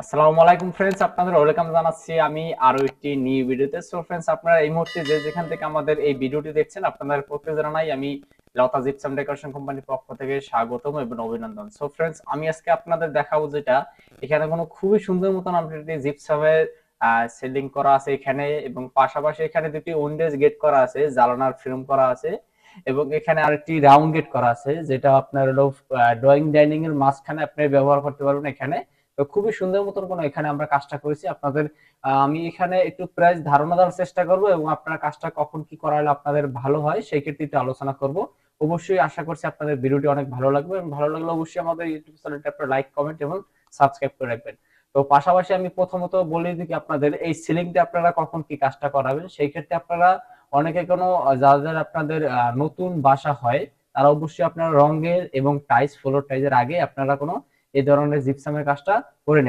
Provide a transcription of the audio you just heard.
আসসালামু আলাইকুম ফ্রেন্ডস আপনাদের ওয়েলকাম জানাচ্ছি আমি আরও একটি নিউ ভিডিওতে সো ফ্রেন্ডস আপনারা এই মুহূর্তে যে যেখান থেকে আমাদের এই ভিডিওটি দেখছেন, আপনাদের প্রত্যেক জানাই আমি লতা জিপসাম ডেকোরেশন কোম্পানির পক্ষ থেকে স্বাগতম এবং অভিনন্দন। সো ফ্রেন্ডস আমি আজকে আপনাদের দেখাবো যেটা, এখানে কোনো খুবই সুন্দর মতন আপনি জিপসামের সেলিং করা আছে এখানে এবং পাশাপাশি এখানে দুটি উইন্ডোজ গেট করা আছে জালানার ফ্রেম করা আছে এবং এখানে আরেকটি রাউন্ড গেট করা আছে, যেটা আপনার হলো ড্রয়িং ডাইনিং এর মাঝখানে আপনি ব্যবহার করতে পারবেন এখানে। খুবই সুন্দর মতন কোনো এখানে আমরা কাজটা করেছি। আপনাদের আমি এখানে একটু প্রাইস ধারণা দেওয়ার চেষ্টা করব এবং আপনার কাজটা কখন কি করালে আপনাদের ভালো হয় সেই ক্ষেত্রে আলোচনা করব। অবশ্যই আশা করছি আপনাদের ভিডিওটি অনেক ভালো লাগবে এবং ভালো লাগলে অবশ্যই আমাদের ইউটিউব চ্যানেলটা আপনারা লাইক, কমেন্ট এবং সাবস্ক্রাইব করে রাখবেন। তো পাশাপাশি আমি প্রথমত বলে দিই আপনাদের এই সিলিংটা আপনারা কখন কি কাজটা করাবেন সেই ক্ষেত্রে আপনারা অনেকে কোনো যাদের আপনাদের নতুন বাসা হয় তারা অবশ্যই আপনারা রঙের এবং টাইলস ফ্লোর টাইলসের আগে আপনারা কোনো এই ধরনের জিপসামের কাজটা করে নেবেন